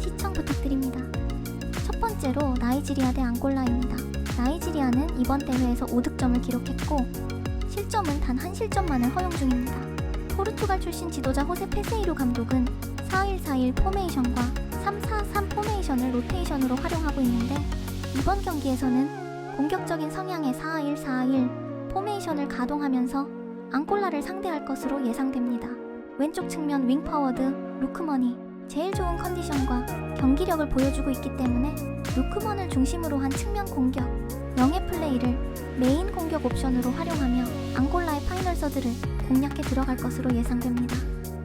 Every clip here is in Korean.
시청 부탁드립니다. 첫 번째로 나이지리아 대 앙골라입니다. 나이지리아는 이번 대회에서 5득점을 기록했고 실점은 단 한 실점만을 허용 중입니다. 포르투갈 출신 지도자 호세 페세이로 감독은 4-1-4-1 포메이션과 3-4-3 포메이션을 로테이션으로 활용하고 있는데 이번 경기에서는 공격적인 성향의 4-1-4-1 포메이션을 가동하면서 앙골라를 상대할 것으로 예상됩니다. 왼쪽 측면 윙파워드 루크머니 제일 좋은 컨디션과 경기력을 보여주고 있기 때문에 루크먼을 중심으로 한 측면 공격, 영의 플레이를 메인 공격 옵션으로 활용하며 앙골라의 파이널 서드를 공략해 들어갈 것으로 예상됩니다.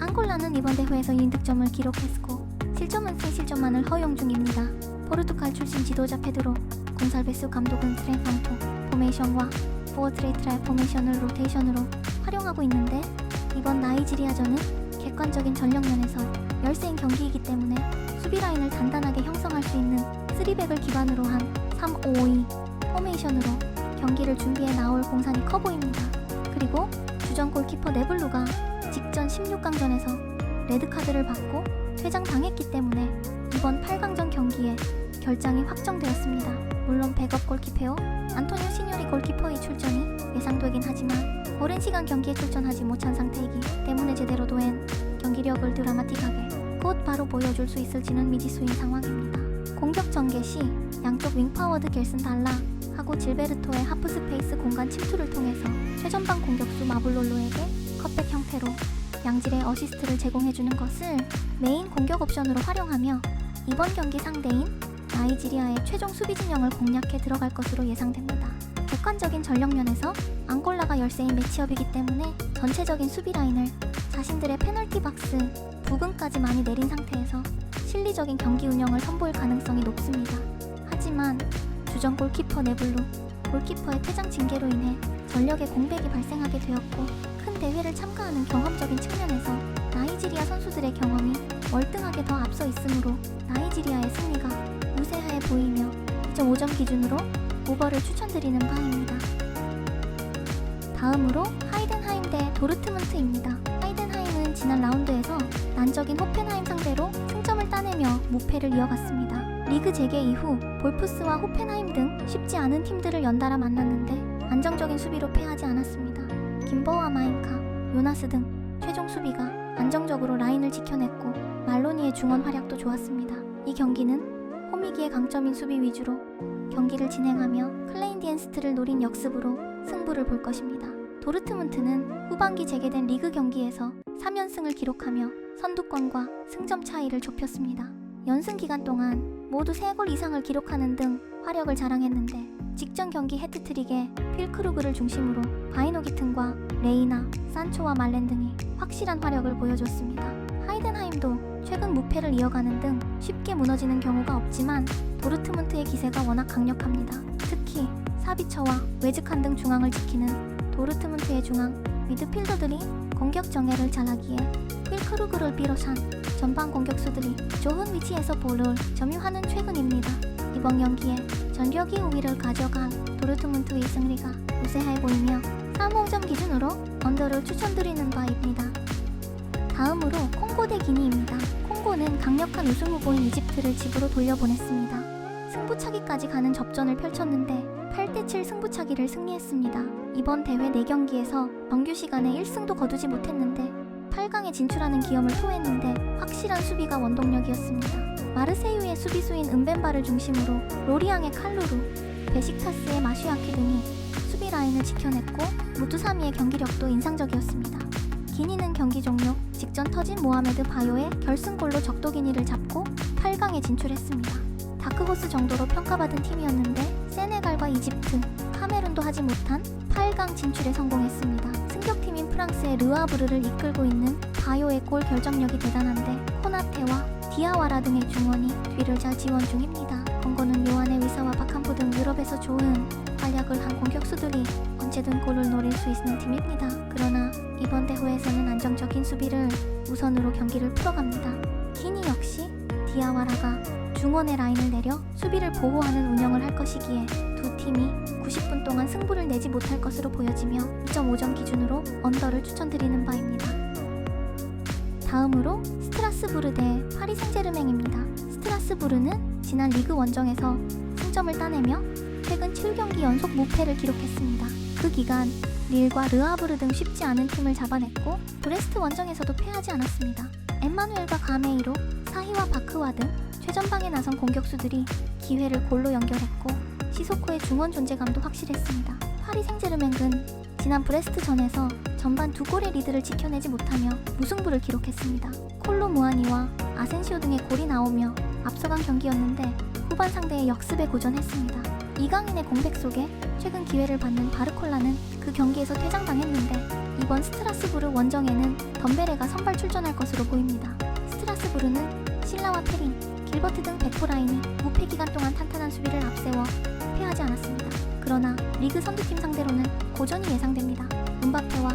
앙골라는 이번 대회에서 2득점을 기록했고 실점은 3실점만을 허용 중입니다. 포르투갈 출신 지도자 페드로 곤살베스 감독은 트레판토 포메이션과 포어트레이트라의 포메이션을 로테이션으로 활용하고 있는데 이번 나이지리아전은 객관적인 전력면에서 열세인 경기이기 때문에 수비 라인을 단단하게 형성할 수 있는 3백을 기반으로 한 3-5-2 포메이션으로 경기를 준비해 나올 공산이 커 보입니다. 그리고 주전 골키퍼 네블루가 직전 16강전에서 레드카드를 받고 퇴장당했기 때문에 이번 8강전 경기에 결장이 확정되었습니다. 물론 백업 골키퍼요 안토니오 시뇨리 골키퍼의 출전이 예상되긴 하지만 오랜 시간 경기에 출전하지 못한 상태이기 때문에 제대로 도엔 경기력을 드라마틱하게 곧 바로 보여줄 수 있을지는 미지수인 상황입니다. 공격 전개 시 양쪽 윙파워드 겔슨 달라 하고 질베르토의 하프 스페이스 공간 침투를 통해서 최전방 공격수 마블롤로에게 컷백 형태로 양질의 어시스트를 제공해주는 것을 메인 공격 옵션으로 활용하며 이번 경기 상대인 나이지리아의 최종 수비 진영을 공략해 들어갈 것으로 예상됩니다. 객관적인 전력면에서 앙골라가 열세인 매치업이기 때문에 전체적인 수비 라인을 자신들의 페널티 박스 부근까지 많이 내린 상태에서 실리적인 경기 운영을 선보일 가능성이 높습니다. 하지만 주전 골키퍼 네블루 골키퍼의 퇴장 징계로 인해 전력의 공백이 발생하게 되었고 큰 대회를 참가하는 경험적인 측면에서 나이지리아 선수들의 경험이 월등하게 더 앞서 있으므로 나이지리아의 승리가 우세하게 보이며 2.5점 기준으로 오버를 추천드리는 바입니다. 다음으로 하이덴하임 대 도르트문트입니다. 하이덴하임은 지난 라운드에서 난적인 호펜하임 상대로 승점을 따내며 무패를 이어갔습니다. 리그 재개 이후 볼프스와 호펜하임 등 쉽지 않은 팀들을 연달아 만났는데 안정적인 수비로 패하지 않았습니다. 김버와 마인카, 요나스 등 최종 수비가 안정적으로 라인을 지켜냈고 말로니의 중원 활약도 좋았습니다. 이 경기는 호미기의 강점인 수비 위주로 경기를 진행하며 클레인디엔스트를 노린 역습으로 승부를 볼 것입니다. 도르트문트는 후반기 재개된 리그 경기에서 3연승을 기록하며 선두권과 승점 차이를 좁혔습니다. 연승 기간 동안 모두 3골 이상을 기록하는 등 화력을 자랑했는데 직전 경기 해트트릭에 필크루그를 중심으로 바이노기튼과 레이나, 산초와 말렌 등이 확실한 화력을 보여줬습니다. 하이덴하임도 최근 무패를 이어가는 등 쉽게 무너지는 경우가 없지만 도르트문트의 기세가 워낙 강력합니다. 특히 사비처와 외즈칸 등 중앙을 지키는 도르트문트의 중앙 미드필더들이 공격 정예를 잘하기에 필크루그를 비롯한 전방 공격수들이 좋은 위치에서 볼을 점유하는 최근입니다. 이번 경기에 전력이 우위를 가져간 도르트문트의 승리가 우세해 보이며 3호점 기준으로 언더를 추천드리는 바입니다. 다음으로 콩고 대 기니입니다. 콩고는 강력한 우승 후보인 이집트를 집으로 돌려보냈습니다. 승부차기까지 가는 접전을 펼쳤는데 8대7 승부차기를 승리했습니다. 이번 대회 4경기에서 정규 시간에 1승도 거두지 못했는데 8강에 진출하는 기염을 토했는데 확실한 수비가 원동력이었습니다. 마르세유의 수비수인 은벤바를 중심으로 로리앙의 칼루루, 베식타스의 마슈야키 등이 수비 라인을 지켜냈고 무투사미의 경기력도 인상적이었습니다. 기니는 경기 종료 직전 터진 모하메드 바요의 결승골로 적도기니를 잡고 8강에 진출했습니다. 다크호스 정도로 평가받은 팀이었는데 세네갈과 이집트, 카메룬도 하지 못한 8강 진출에 성공했습니다. 승격팀인 프랑스의 르아브르를 이끌고 있는 바요의 골 결정력이 대단한데 코나테와 디아와라 등의 중원이 뒤를 잘 지원 중입니다. 건거는 요한의 의사와 박한포 등 유럽에서 좋은 활약을 한 공격수들이 언제든 골을 노릴 수 있는 팀입니다. 그러나 이번 대회에서는 안정적인 수비를 우선으로 경기를 풀어갑니다. 기니 역시 디아와라가 중원의 라인을 내려 수비를 보호하는 운영을 할 것이기에 두 팀이 90분 동안 승부를 내지 못할 것으로 보여지며 2.5점 기준으로 언더를 추천드리는 바입니다. 다음으로 스트라스부르 대 파리 생제르맹입니다. 스트라스부르는 지난 리그 원정에서 승점을 따내며 최근 7경기 연속 무패를 기록했습니다. 그 기간 릴과 르아브르 등 쉽지 않은 팀을 잡아냈고 브레스트 원정에서도 패하지 않았습니다. 엠마누엘과 가메이로 사히와 바크와 등 최전방에 나선 공격수들이 기회를 골로 연결했고 시소코의 중원 존재감도 확실했습니다. 파리 생제르맹은 지난 브레스트전에서 전반 두 골의 리드를 지켜내지 못하며 무승부를 기록했습니다. 콜로 무아니와 아센시오 등의 골이 나오며 앞서간 경기였는데 후반 상대의 역습에 고전했습니다. 이강인의 공백 속에 최근 기회를 받는 바르콜라는 그 경기에서 퇴장당했는데 이번 스트라스부르 원정에는 덤베레가 선발 출전할 것으로 보입니다. 스트라스부르는 신라와 페린, 길버트 등 백포 라인이 무패 기간 동안 탄탄한 수비를 앞세워 패하지 않았습니다. 그러나 리그 선두팀 상대로는 고전이 예상됩니다. 음바페와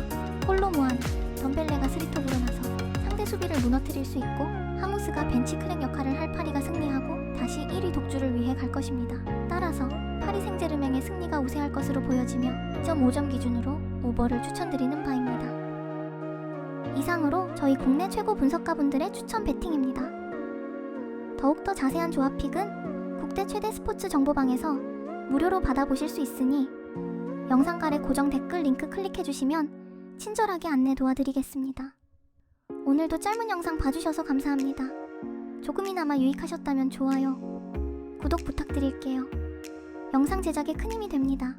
콜로무안, 덤벨레가 스리톱으로 나서 상대 수비를 무너뜨릴 수 있고 하무스가 벤치 클랭 역할을 할 파리가 승리하고 다시 1위 독주를 위해 갈 것입니다. 따라서 파리 생제르맹의 승리가 우세할 것으로 보여지며 2.5점 기준으로 오버를 추천드리는 바입니다. 이상으로 저희 국내 최고 분석가분들의 추천 배팅입니다. 더욱더 자세한 조합픽은 국대 최대 스포츠 정보방에서 무료로 받아보실 수 있으니 영상 아래 고정 댓글 링크 클릭해주시면 친절하게 안내 도와드리겠습니다. 오늘도 짧은 영상 봐주셔서 감사합니다. 조금이나마 유익하셨다면 좋아요, 구독 부탁드릴게요. 영상 제작에 큰 힘이 됩니다.